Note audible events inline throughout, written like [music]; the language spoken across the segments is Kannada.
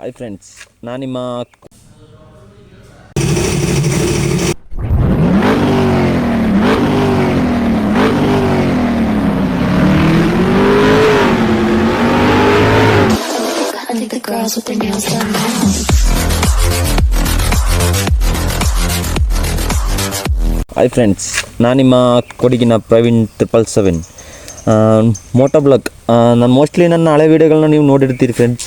ಹಾಯ್ ಫ್ರೆಂಡ್ಸ್ ನಾನು ನಿಮ್ಮ. ಹಾಯ್ ಫ್ರೆಂಡ್ಸ್ ನಾನು ನಿಮ್ಮ ಕೊಡಗಿನ Praveen triple seven moto blog ನಾನು ಮೋಸ್ಟ್ಲಿ ನನ್ನ ಹಳೆ ವೀಡಿಯೋಗಳನ್ನ ನೀವು ನೋಡಿರ್ತೀರಿ ಫ್ರೆಂಡ್ಸ್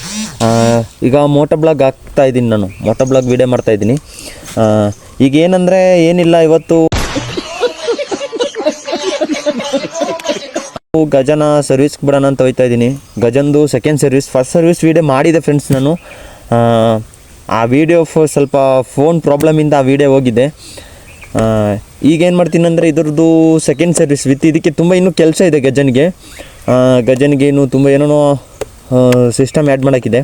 ಈಗ ಮೋಟೋ ಬ್ಲಾಗ್ ಹಾಕ್ತಾ ಇದ್ದೀನಿ ನಾನು. ಮೋಟೋ ಬ್ಲಾಗ್ ವೀಡಿಯೋ ಮಾಡ್ತಾ ಇದ್ದೀನಿ. ಈಗ ಏನಂದರೆ ಏನಿಲ್ಲ ಇವತ್ತು. [laughs] ಗಜನ ಸರ್ವಿಸ್ ಬಿಡೋಣ ಅಂತ ಹೋಯ್ತಾ ಇದ್ದೀನಿ. ಗಜಂದು second service first service video ಮಾಡಿದೆ ಫ್ರೆಂಡ್ಸ್ ನಾನು. ಆ, ವಿಡಿಯೋ ಸ್ವಲ್ಪ ಫೋನ್ ಪ್ರಾಬ್ಲಮಿಂದ ಆ ವಿಡಿಯೋ ಹೋಗಿದೆ. ಈಗೇನು ಮಾಡ್ತೀನಿ ಅಂದರೆ ಇದ್ರದ್ದು ಸೆಕೆಂಡ್ ಸರ್ವಿಸ್ ವಿತ್ ಇದಕ್ಕೆ ತುಂಬ ಇನ್ನೂ ಕೆಲಸ ಇದೆ ಗಜನ್ಗೆ. ಗಜನ್ಗೆ ಇನ್ನೂ ತುಂಬ ಏನೇನೋ ಸಿಸ್ಟಮ್ ಆ್ಯಡ್ ಮಾಡೋಕ್ಕಿದೆ.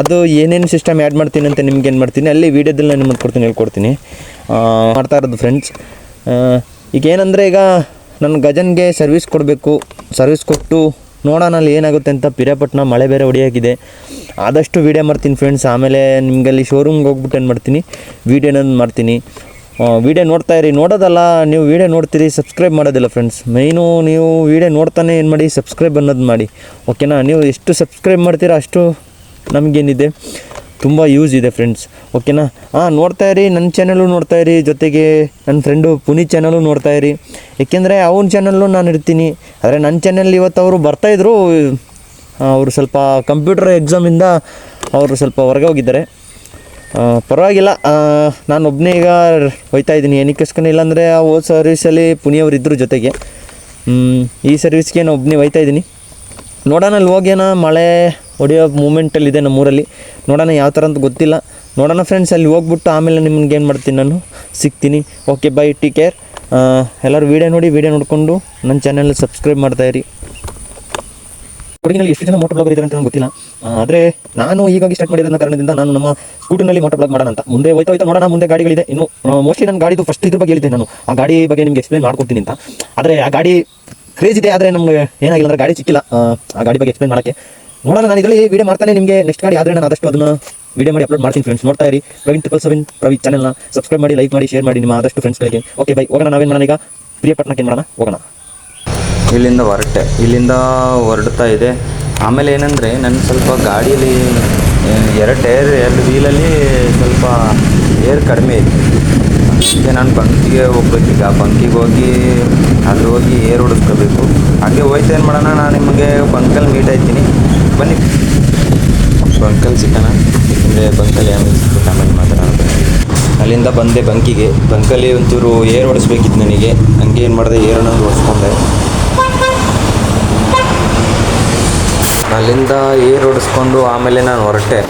ಅದು ಏನೇನು ಸಿಸ್ಟಮ್ ಆ್ಯಡ್ ಮಾಡ್ತೀನಿ ಅಂತ ನಿಮ್ಗೆ ಏನು ಮಾಡ್ತೀನಿ, ಅಲ್ಲಿ ವೀಡಿಯೋದಲ್ಲಿ ನಾನು ನಿಮಗೆ ಕೊಡ್ತೀನಿ, ಹೇಳ್ಕೊಡ್ತೀನಿ. ಮಾಡ್ತಾ ಇರೋದು ಫ್ರೆಂಡ್ಸ್ ಈಗ ಏನಂದರೆ ಈಗ ನನ್ನ ಗಜನ್ಗೆ ಸರ್ವಿಸ್ ಕೊಡಬೇಕು. ಸರ್ವಿಸ್ ಕೊಟ್ಟು ನೋಡೋಣ ಅಲ್ಲಿ ಏನಾಗುತ್ತೆ ಅಂತ ಪಿರಿಯಾಪಟ್ಟಣ ಮಳೆ ಬೇರೆ ಹೊಡಿಯಾಗಿದೆ. ಆದಷ್ಟು ವೀಡಿಯೋ ಮಾಡ್ತೀನಿ ಫ್ರೆಂಡ್ಸ್ ಆಮೇಲೆ ನಿಮ್ಗೆ ಅಲ್ಲಿ ಶೋರೂಮ್ಗೆ ಹೋಗ್ಬಿಟ್ಟು ಏನು ಮಾಡ್ತೀನಿ ವೀಡಿಯೋನ ಮಾಡ್ತೀನಿ. ವೀಡಿಯೋ ನೋಡ್ತಾ ಇರಿ. ನೋಡೋದಲ್ಲ, ನೀವು ವೀಡಿಯೋ ನೋಡ್ತೀರಿ ಸಬ್ಸ್ಕ್ರೈಬ್ ಮಾಡೋದಿಲ್ಲ ಫ್ರೆಂಡ್ಸ್ ಮೈನು ನೀವು ವೀಡಿಯೋ ನೋಡ್ತಾನೆ ಏನು ಮಾಡಿ ಸಬ್ಸ್ಕ್ರೈಬ್ ಅನ್ನೋದು ಮಾಡಿ. ಓಕೆನಾ ನೀವು ಎಷ್ಟು ಸಬ್ಸ್ಕ್ರೈಬ್ ಮಾಡ್ತೀರಾ ಅಷ್ಟು ನಮಗೇನಿದೆ. ತುಂಬ ಯೂಸ್ ಇದೆ ಫ್ರೆಂಡ್ಸ್ ಓಕೆನಾ ಹಾಂ ನೋಡ್ತಾ ಇರಿ ನನ್ನ ಚಾನಲು ನೋಡ್ತಾ ಇರಿ. ಜೊತೆಗೆ ನನ್ನ ಫ್ರೆಂಡು ಪುನೀತ್ ಚಾನಲು ನೋಡ್ತಾ ಇರಿ. ಏಕೆಂದರೆ ಅವನ ಚಾನಲ್ಲು ನಾನು ಇರ್ತೀನಿ. ಆದರೆ ನನ್ನ ಚಾನಲ್ ಇವತ್ತು ಅವರು ಬರ್ತಾಯಿದ್ರು ಅವರು ಸ್ವಲ್ಪ ಕಂಪ್ಯೂಟರ್ ಎಕ್ಸಾಮಿಂದ ಅವರು ಸ್ವಲ್ಪ ಹೊರಗೆ ಹೋಗಿದ್ದಾರೆ. ಪರವಾಗಿಲ್ಲ. ನಾನು ಒಬ್ಬನೇ ಈಗ ಹೋಯ್ತಾ ಇದ್ದೀನಿ. ಏನಕ್ಕೋಸ್ಕರ ಇಲ್ಲಾಂದರೆ ಆ ಓದ್ ಸರ್ವಿಸಲ್ಲಿ ಪುಣಿಯವರು ಇದ್ದರು ಜೊತೆಗೆ. ಈ ಸರ್ವಿಸ್ಗೆ ನಾನು ಒಬ್ಬನೇ ಹೋಯ್ತಾ ಇದ್ದೀನಿ. ನೋಡೋಣ, ಅಲ್ಲಿ ಹೋಗ್ಯಾನ ಮಳೆ ಹೊಡೆಯೋ ಮೂಮೆಂಟಲ್ಲಿದೆ ನಮ್ಮೂರಲ್ಲಿ. ನೋಡೋಣ ಯಾವ ಥರ ಅಂತ ಗೊತ್ತಿಲ್ಲ. ನೋಡೋಣ ಫ್ರೆಂಡ್ಸ್ ಅಲ್ಲಿ ಹೋಗ್ಬಿಟ್ಟು ಆಮೇಲೆ ನಿಮ್ಗೆ ಏನು ಮಾಡ್ತೀನಿ ನಾನು? ಸಿಗ್ತೀನಿ. ಓಕೆ ಬೈ ಟೇಕ್ ಕೇರ್ ಎಲ್ಲರೂ ವೀಡಿಯೋ ನೋಡಿ ವೀಡಿಯೋ ನೋಡಿಕೊಂಡು ನನ್ನ ಚಾನಲ್ ಸಬ್ಸ್ಕ್ರೈಬ್ ಮಾಡ್ತಾಯಿರಿ ಕೊಡಗಿನಲ್ಲಿ ಎಷ್ಟು ಜನ ಮೋಟರ್ ಬ್ಲಾಗರ್ ಇದ್ದಾರೆ ಅಂತ ಗೊತ್ತಿಲ್ಲ. ಆದರೆ ನಾನು ಈಗಾಗಿ ಸ್ಟಾರ್ಟ್ ಮಾಡಿದ ಕಾರಣದಿಂದ ನಾನು ನಮ್ಮ ಸ್ಕೂಟರ್ನಲ್ಲಿ ಮೋಟರ್ ಬ್ಲಾಗ್ ಮಾಡೋಣ ಅಂತ ಮುಂದೆ ಹೋಯ್ತಾ ಹೋಯ್ತಾ ನೋಡೋಣ ಮುಂದೆ ಗಾಡಿಗಳಿದೆ. ಇನ್ನು ಮೋಸ್ಟ್ಲಿ ನನ್ನ ಗಾಡಿದು ಫಸ್ಟ್ ಇದ್ರ ಬಗ್ಗೆ ಹೇಳಿದ್ದೆ ನಾನು. ಆ ಗಾಡಿ ಬಗ್ಗೆ ನಿಮ್ಗೆ ಎಕ್ಸ್ಪ್ಲೇನ್ ಮಾಡ್ಕೊಡ್ತೀನಿ ಅಂತ. ಆದರೆ ಆ ಗಾಡಿ ಕ್ರೇಜ್ ಇದೆ ಆದರೆ ನಮ್ಗೆ ಏನಾಗಿಲ್ಲ ಅಂದ್ರೆ ಗಾಡಿ ಸಿಕ್ಕಿಲ್ಲ. ಆ, ಗಾಡಿ ಬಗ್ಗೆ ಎಕ್ಸ್ಪ್ಲೇನ್ ಮಾಡೋಕ್ಕೆ. ನೋಡೋಣ ನಾನು ಇದರಲ್ಲಿ ವಿಡಿಯೋ ಮಾಡ್ತಾನೆ ನಿಮಗೆ. ನೆಕ್ಸ್ಟ್ ಗಾಡಿ ಆದರೆ ನಾನು ಆದಷ್ಟು ಅದನ್ನ ವಿಡಿಯೋ ಮಾಡಿ ಅಪ್ಲೋಡ್ ಮಾಡ್ತೀನಿ ಫ್ರೆಂಡ್ಸ್ ನೋಡ್ತಾ ಇರಿ. ಪ್ರವೀಣ್ ಟ್ರಿಪಲ್ ಸೆವೆನ್ ಪ್ರವೀಣ್ ಚಾನಲ್ನ ಸಬ್ಸ್ಕ್ರೈಬ್ ಮಾಡಿ ಲೈಕ್ ಮಾಡಿ ಶೇರ್ ಮಾಡಿ ನಿಮ್ಮ ಆದಷ್ಟು ಫ್ರೆಂಡ್ಸ್ಗಳಿಗೆ ಓಕೆ ಬೈ ಹೋಗೋಣ ನಾವೇನು ಮಾಡೋಣ ಈಗ? ಪ್ರಿಯಪಟ್ಟಣಕ್ಕೆ ಮಾಡೋಣ? ಹೋಗೋಣ. ಇಲ್ಲಿಂದ ಹೊರಟೆ. ಇಲ್ಲಿಂದ ಹೊರಡ್ತಾ ಇದೆ. ಆಮೇಲೆ ಏನಂದರೆ ನನ್ನ ಸ್ವಲ್ಪ ಗಾಡಿಯಲ್ಲಿ ಎರಡು ಟೈರ್ ಎರಡು ವೀಲಲ್ಲಿ ಸ್ವಲ್ಪ ಏರ್ ಕಡಿಮೆ ಇದೆ. ಅದಕ್ಕೆ ನಾನು ಬಂಕಿಗೆ ಹೋಗ್ಬೇಕೀಗ ಬಂಕಿಗೆ ಹೋಗಿ ಅಲ್ಲಿ ಹೋಗಿ ಏರ್ ಹೊಡಿಸ್ಕೋಬೇಕು. ಹಾಗೆ ಹೋಯ್ತು ಏನು ಮಾಡೋಣ? ನಾನು ನಿಮಗೆ ಬಂಕಲ್ಲಿ ಮೀಟ್ ಆಯ್ತೀನಿ. ಬನ್ನಿ. ಬಂಕಲ್ಲಿ ಸಿಕ್ಕೋಣ ಅಂದರೆ ಬಂಕಲ್ಲಿ ಆಮೇಲೆ ಸಿಕ್ಬಿಟ್ಟು ಆಮೇಲೆ ಮಾತಾಡೋಣ. ಅಲ್ಲಿಂದ ಬಂದೆ ಬಂಕಿಗೆ. ಬಂಕಲ್ಲಿ ಒಂಚೂರು ಏರ್ ಹೊಡಿಸ್ಬೇಕಿತ್ತು ನನಗೆ. ಹಂಗೆ ಏನು ಮಾಡಿದೆ? ಏರ್ ಅನ್ನೋದು ಹೊಡಿಸ್ಕೊಂಡೆ. ಅಲ್ಲಿಂದ ಏರ್ ಹೊಡಿಸ್ಕೊಂಡು ಆಮೇಲೆ ನಾನು ಹೊರಟೆ.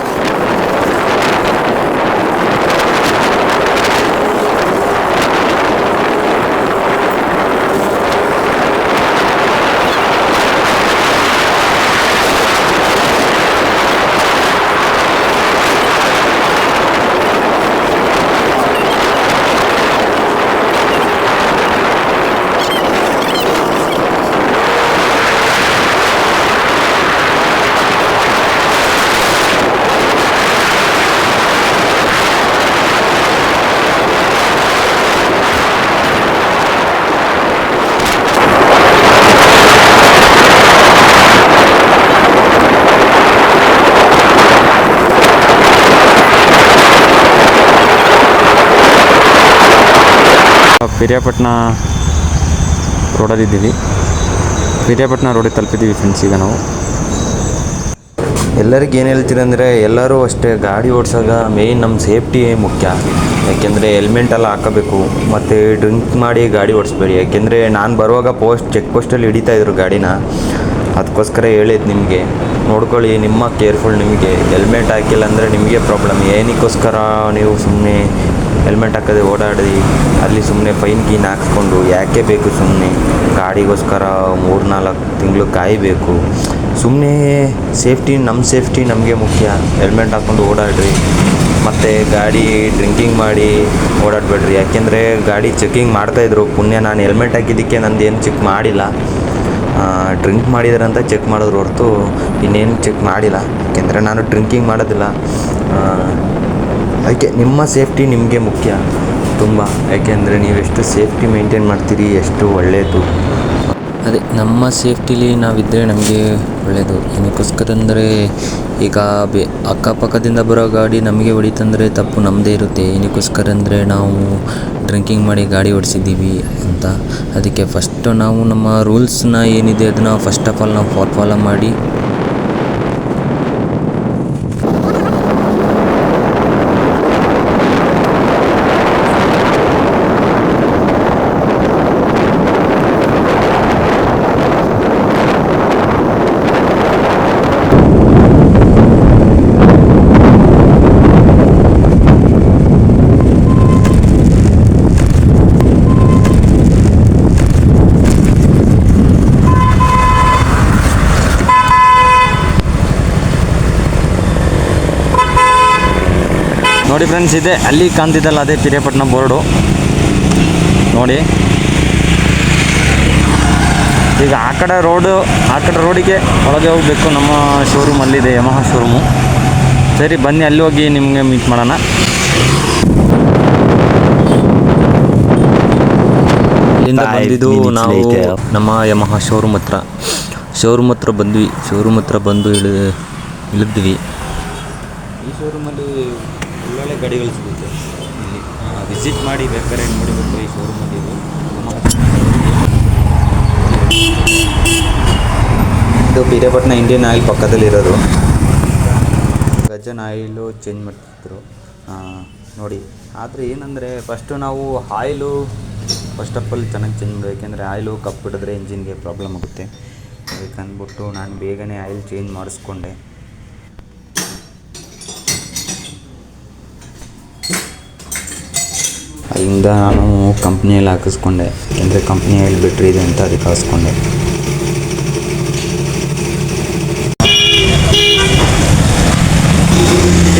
ಪಿರಿಯಾಪಟ್ಟಣ ರೋಡಲ್ಲಿದ್ದೀವಿ. ಪಿರಿಯಾಪಟ್ಟಣ ರೋಡಿಗೆ ತಲುಪಿದ್ದೀವಿ ಫ್ರೆಂಡ್ಸ್ ಈಗ ನಾವು. ಎಲ್ಲರಿಗೆ ಏನು ಹೇಳ್ತೀರಿ ಅಂದರೆ ಎಲ್ಲರೂ ಅಷ್ಟೇ ಗಾಡಿ ಓಡಿಸಾಗ ಮೇಯ್ನ್ ನಮ್ಮ ಸೇಫ್ಟಿ ಮುಖ್ಯ. ಯಾಕೆಂದರೆ ಹೆಲ್ಮೆಟ್ ಎಲ್ಲ ಹಾಕಬೇಕು, ಮತ್ತು ಡ್ರಿಂಕ್ ಮಾಡಿ ಗಾಡಿ ಓಡಿಸ್ಬೇಡಿ. ಯಾಕೆಂದರೆ ನಾನು ಬರುವಾಗ ಪೋಸ್ಟ್ ಚೆಕ್ ಪೋಸ್ಟಲ್ಲಿ ಹಿಡಿತಾ ಇದ್ರು ಗಾಡಿನ. ಅದಕ್ಕೋಸ್ಕರ ಹೇಳಿದ್ದು ನಿಮಗೆ. ನೋಡ್ಕೊಳ್ಳಿ, ನಿಮ್ಮ ಕೇರ್ಫುಲ್ ನಿಮಗೆ. ಹೆಲ್ಮೆಟ್ ಹಾಕಿಲ್ಲ ಅಂದರೆ ನಿಮಗೆ ಪ್ರಾಬ್ಲಮ್ ಏನಕ್ಕೋಸ್ಕರ ನೀವು ಸುಮ್ಮನೆ ಹೆಲ್ಮೆಟ್ ಹಾಕದೆ ಓಡಾಡಿ ಅಲ್ಲಿ ಸುಮ್ಮನೆ ಫೈನ್ ಗೀನ್ ಹಾಕ್ಸ್ಕೊಂಡು ಯಾಕೆ ಬೇಕು ಸುಮ್ಮನೆ ಗಾಡಿಗೋಸ್ಕರ ಮೂರು ನಾಲ್ಕು ತಿಂಗಳು ಕಾಯಬೇಕು. ಸುಮ್ಮನೆ ಸೇಫ್ಟಿ ನಮ್ಮ ಸೇಫ್ಟಿ ನಮಗೆ ಮುಖ್ಯ. ಹೆಲ್ಮೆಟ್ ಹಾಕ್ಕೊಂಡು ಓಡಾಡ್ರಿ. ಮತ್ತು ಗಾಡಿ ಡ್ರಿಂಕಿಂಗ್ ಮಾಡಿ ಓಡಾಡಬೇಡ್ರಿ. ಯಾಕೆಂದರೆ ಗಾಡಿ ಚೆಕಿಂಗ್ ಮಾಡ್ತಾಯಿದ್ರು ಪುಣ್ಯ ನಾನು ಹೆಲ್ಮೆಟ್ ಹಾಕಿದ್ದಕ್ಕೆ ನಂದು ಏನು ಚೆಕ್ ಮಾಡಿಲ್ಲ. ಡ್ರಿಂಕ್ ಮಾಡಿದಾರೆ ಅಂತ ಚೆಕ್ ಮಾಡಿದ್ರು ಹೊರತು ಇನ್ನೇನು ಚೆಕ್ ಮಾಡಿಲ್ಲ. ಯಾಕೆಂದರೆ ನಾನು ಡ್ರಿಂಕಿಂಗ್ ಮಾಡೋದಿಲ್ಲ. ಅದಕ್ಕೆ ನಿಮ್ಮ ಸೇಫ್ಟಿ ನಿಮಗೆ ಮುಖ್ಯ? ತುಂಬ. ಯಾಕೆಂದರೆ ನೀವೆಷ್ಟು ಸೇಫ್ಟಿ ಮೇಂಟೈನ್ ಮಾಡ್ತೀರಿ, ಎಷ್ಟು ಒಳ್ಳೆಯದು ಅದೇ, ನಮ್ಮ ಸೇಫ್ಟಿಲಿ ನಾವಿದ್ದರೆ ನಮಗೆ ಒಳ್ಳೆಯದು ಏನಕ್ಕೋಸ್ಕರ ಅಂದರೆ ಈಗ ಬೆ ಅಕ್ಕಪಕ್ಕದಿಂದ ಬರೋ ಗಾಡಿ ನಮಗೆ ಹೊಡಿತಂದರೆ ತಪ್ಪು ನಮ್ಮದೇ ಇರುತ್ತೆ. ಏನಕ್ಕೋಸ್ಕರ ಅಂದರೆ ನಾವು ಡ್ರಿಂಕಿಂಗ್ ಮಾಡಿ ಗಾಡಿ ಓಡಿಸಿದ್ದೀವಿ ಅಂತ. ಅದಕ್ಕೆ ಫಸ್ಟು ನಾವು ನಮ್ಮ ರೂಲ್ಸ್ನ ಏನಿದೆ, ಅದನ್ನು ಫಸ್ಟ್ ಆಫ್ ಆಲ್ ನಾವು ಫಾಲೋ ಮಾಡಿ ನೋಡಿ ಫ್ರೆಂಡ್ಸ್ ಇದೆ. ಅಲ್ಲಿ ಕಾಣ್ತಿದ್ದಲ್ಲ ಅದೇ ಪಿರಿಯಾಪಟ್ಟಣ ಬೋರ್ಡು ನೋಡಿ. ಈಗ ಆ ಕಡೆ ರೋಡು ಆ ಕಡೆ ರೋಡಿಗೆ ಒಳಗೆ ಹೋಗಬೇಕು. ನಮ್ಮ ಶೋರೂಮ್ ಅಲ್ಲಿದೆ ಯಮಹ ಶೋರೂಮು ಸರಿ ಬನ್ನಿ ಅಲ್ಲಿ ಹೋಗಿ ನಿಮಗೆ ಮೀಟ್ ಮಾಡೋಣ. ಇಲ್ಲಿಂದ ಬಂದಿದ್ದು ನಾವು ನಮ್ಮ ಯಮಹ ಶೋರೂಮ್ ಹತ್ರ. ಶೋರೂಮ್ ಹತ್ರ ಬಂದ್ವಿ. ಶೋರೂಮ್ ಹತ್ರ ಬಂದು ಇಳಿ ಇಳಿದ್ವಿ. ಈ ಶೋರೂಮಲ್ಲಿ ಗಾಡಿಗಳು ಸಿಗುತ್ತೆ. ಇಲ್ಲಿ ವಿಸಿಟ್ ಮಾಡಿ ಬೇಕಾದ್ರೆ ನೋಡಬೇಕು ಈ ಶೋರೂಮಲ್ಲಿ ಇದು ಪಿರಿಯಾಪಟ್ಟಣ ಇಂಡಿಯನ್ ಆಯಿಲ್ ಪಕ್ಕದಲ್ಲಿರೋದು ಗಜನ್ ಆಯಿಲು ಚೇಂಜ್ ಮಾಡ್ತಿದ್ರು. ನೋಡಿ. ಆದರೆ ಏನಂದರೆ ಫಸ್ಟು ನಾವು ಆಯಿಲು ಫಸ್ಟ್ ಆಫ್ ಆಲ್ ಚೆನ್ನಾಗಿ ಚೇಂಜ್ ಮಾಡಬೇಕು. ಯಾಕೆಂದರೆ ಆಯಿಲು ಕಪ್ಪಿಡಿದ್ರೆ ಇಂಜಿನ್ಗೆ ಪ್ರಾಬ್ಲಮ್ ಆಗುತ್ತೆ. ಅದಕ್ಕೆ ಅಂದ್ಬಿಟ್ಟು ನಾನು ಬೇಗನೆ ಆಯಿಲ್ ಚೇಂಜ್ ಮಾಡಿಸ್ಕೊಂಡೆ. ಅಲ್ಲಿಂದ ನಾನು ಕಂಪ್ನಿಯಲ್ಲಿ ಹಾಕಿಸ್ಕೊಂಡೆ. ಅಂದರೆ ಕಂಪ್ನಿ ಹೇಳಿಬಿಟ್ರಿ ಬಿಟ್ರೆ ಇದೆ ಅಂತ ಅದಕ್ಕೆ ಹಾಕಿಸ್ಕೊಂಡೆ.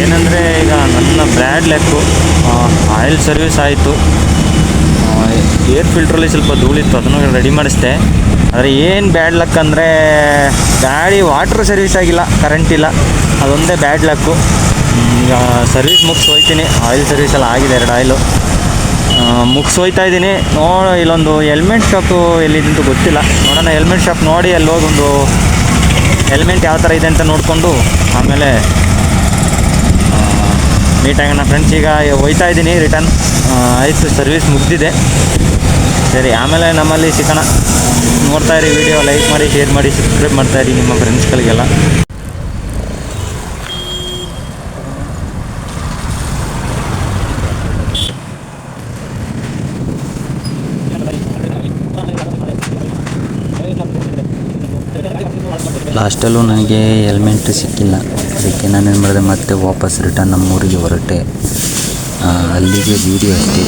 ಏನಂದರೆ ಈಗ ನನ್ನ ಬ್ರ್ಯಾಡ್ ಲೆಕ್ಕು ಆಯಿಲ್ ಸರ್ವಿಸ್ ಆಯಿತು. ಏರ್ ಫಿಲ್ಟ್ರಲ್ಲಿ ಸ್ವಲ್ಪ ಧೂಳಿತ್ತು, ಅದನ್ನು ರೆಡಿ ಮಾಡಿಸ್ದೆ. ಆದರೆ ಏನು ಬ್ಯಾಡ್ ಲಕ್ ಅಂದರೆ ಗಾಡಿ ವಾಟ್ರ್ ಸರ್ವಿಸ್ ಆಗಿಲ್ಲ ಕರೆಂಟ್ ಇಲ್ಲ. ಅದೊಂದೇ ಬ್ಯಾಡ್ ಲಕ್ಕು ಈಗ ಸರ್ವಿಸ್ ಮುಗಿಸಿ ಹೋಯ್ತೀನಿ. ಆಯಿಲ್ ಸರ್ವಿಸ್ ಎಲ್ಲ ಆಗಿದೆ, ಎರಡು ಆಯಿಲು ಮುಗಿಸಿ ಹೋಯ್ತಾ ಇದ್ದೀನಿ. ನೋ ಇಲ್ಲೊಂದು ಹೆಲ್ಮೆಟ್ ಶಾಪು ಎಲ್ಲಿದೆ ಗೊತ್ತಿಲ್ಲ. ನೋಡೋಣ ಹೆಲ್ಮೆಟ್ ಶಾಪ್ ನೋಡಿ ಅಲ್ಲಿ ಹೋಗೊಂದು ಹೆಲ್ಮೆಟ್ ಯಾವ ಥರ ಇದೆ ಅಂತ ನೋಡಿಕೊಂಡು ಆಮೇಲೆ ಮೀಟ್ ಆಗೋಣ ಫ್ರೆಂಡ್ಸ್ ಈಗ ಹೋಯ್ತಾ ಇದ್ದೀನಿ ರಿಟರ್ನ್ ಆಯಿತು ಸರ್ವಿಸ್ ಮುಗಿದಿದೆ. ಸರಿ, ಆಮೇಲೆ ನಮ್ಮಲ್ಲಿ ಸಿಗೋಣ. ನೋಡ್ತಾ ಇರಿ ವಿಡಿಯೋ ಲೈಕ್ ಮಾಡಿ ಶೇರ್ ಮಾಡಿ ಸಬ್ಸ್ಕ್ರೈಬ್ ಮಾಡ್ತಾ ಇರಿ ನಿಮ್ಮ ಫ್ರೆಂಡ್ಸ್ಗಳಿಗೆಲ್ಲ ಲಾಸ್ಟಲ್ಲೂ ನನಗೆ ಹೆಲ್ಮೆಟ್ ಸಿಕ್ಕಿಲ್ಲ. ಅದಕ್ಕೆ ನಾನೇನು ಮಾಡಿದೆ, ಮತ್ತೆ ವಾಪಸ್ ರಿಟರ್ನ್ ನಮ್ಮ ಊರಿಗೆ ಹೊರಟೆ ಅಲ್ಲಿಗೆ ವೀಡಿಯೋ ಅಷ್ಟೇ.